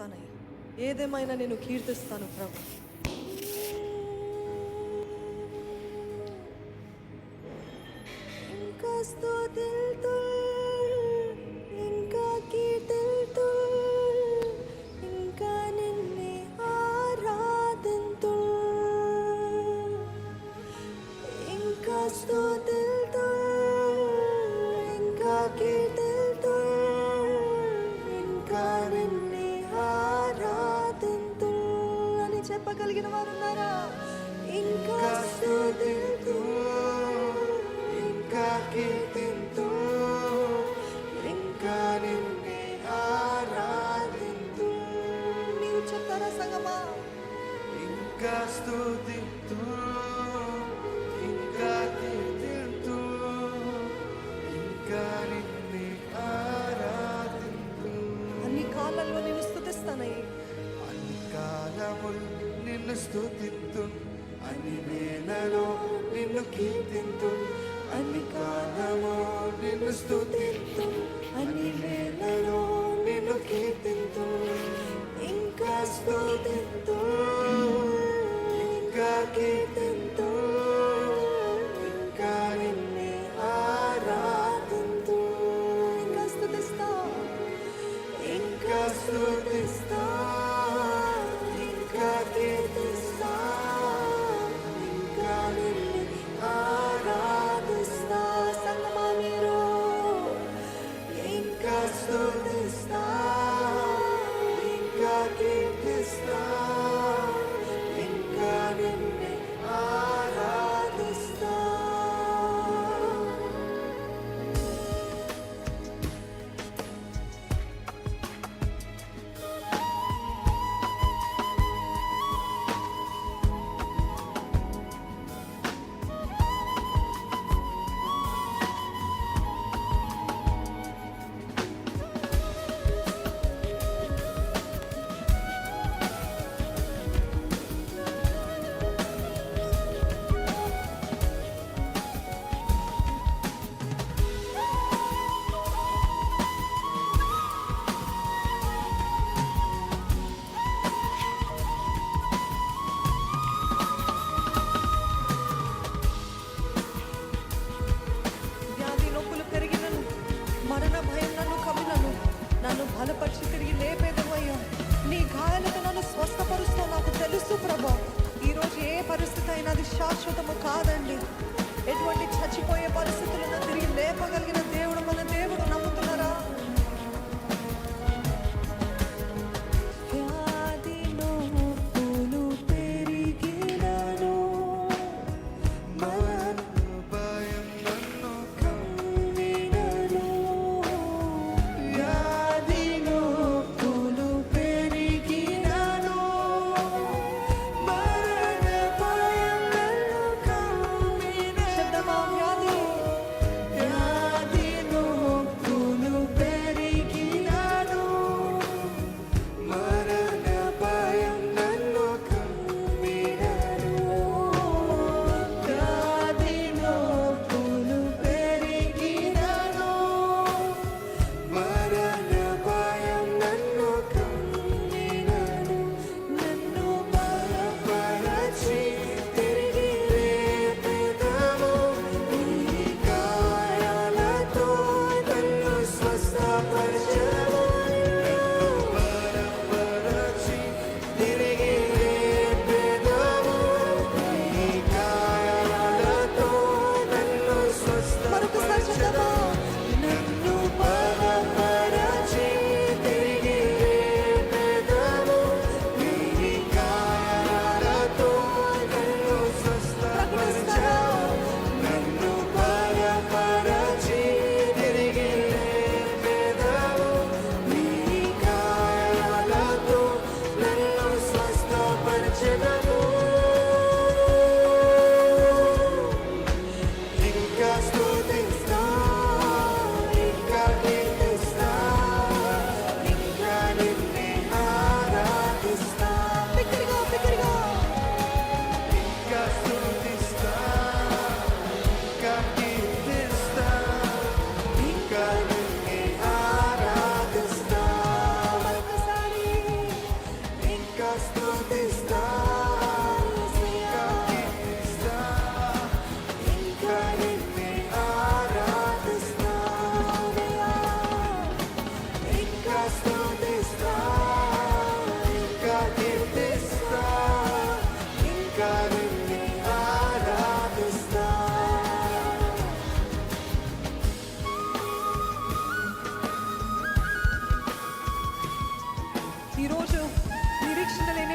చేస్తానయ్య. ఏదేమైనా నేను కీర్తిస్తాను ప్రభు. ఇంకా స్తోతిల్తో కలిగిన వారు ఉన్నారా? ఇంకా స్థుతింతు ఇంకా ఇంకా నిన్నే ఆరాధింతు. నీవు చెప్తారా ఇంకా స్థుతింతు నిన్ను స్థుతిత్తు అని వేళలో నిన్ను కీర్తిత్తు అని కాలము నిన్ను స్థుతిత్తు అని వేళలో నిన్ను కీర్తిత్తు ఇంకా స్థుతిత్తు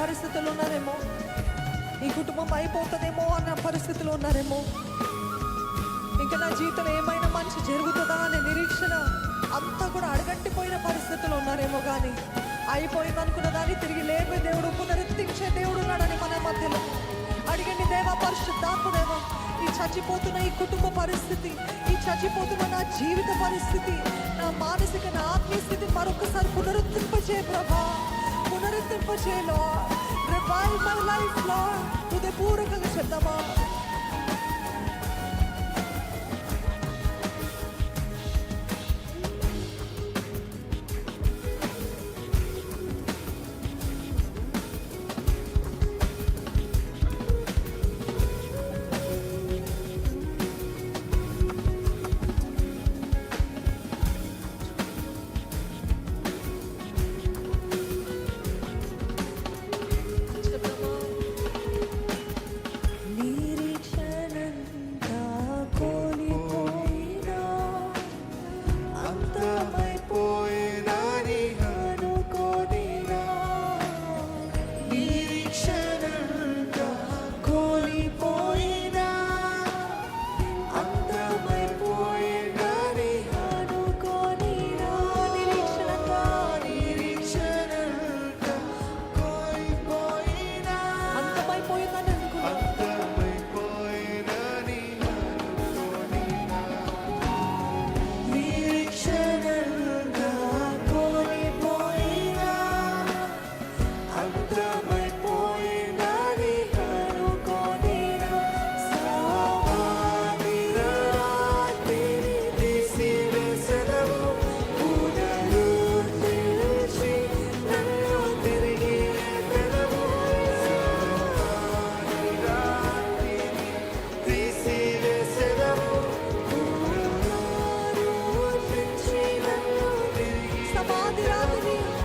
పరిస్థితులు ఉన్నారేమో? ఈ కుటుంబం అయిపోతుందేమో అన్న పరిస్థితులు ఉన్నారేమో? ఇంకా నా జీవితం ఏమైనా మంచి జరుగుతుందా అనే నిరీక్షణ అంతా కూడా అడగట్టిపోయిన పరిస్థితులు ఉన్నారేమో కానీ అయిపోయింది అనుకున్న దాన్ని తిరిగి లేపే దేవుడు పునరుద్ధరించే దేవుడు ఉన్నాడని మన మధ్యలో. అడిగండి దేవా పరిశుద్ధాత్మదేవా ఈ చచ్చిపోతున్న ఈ కుటుంబ పరిస్థితి ఈ చచ్చిపోతున్న నా జీవిత పరిస్థితి నా మానసిక నా ఆత్మీయ స్థితి మరొకసారి పునరుద్ధరింపజే ప్రభా. почино, рибай, май лайфло, туди бурика лише дама. समाधि रात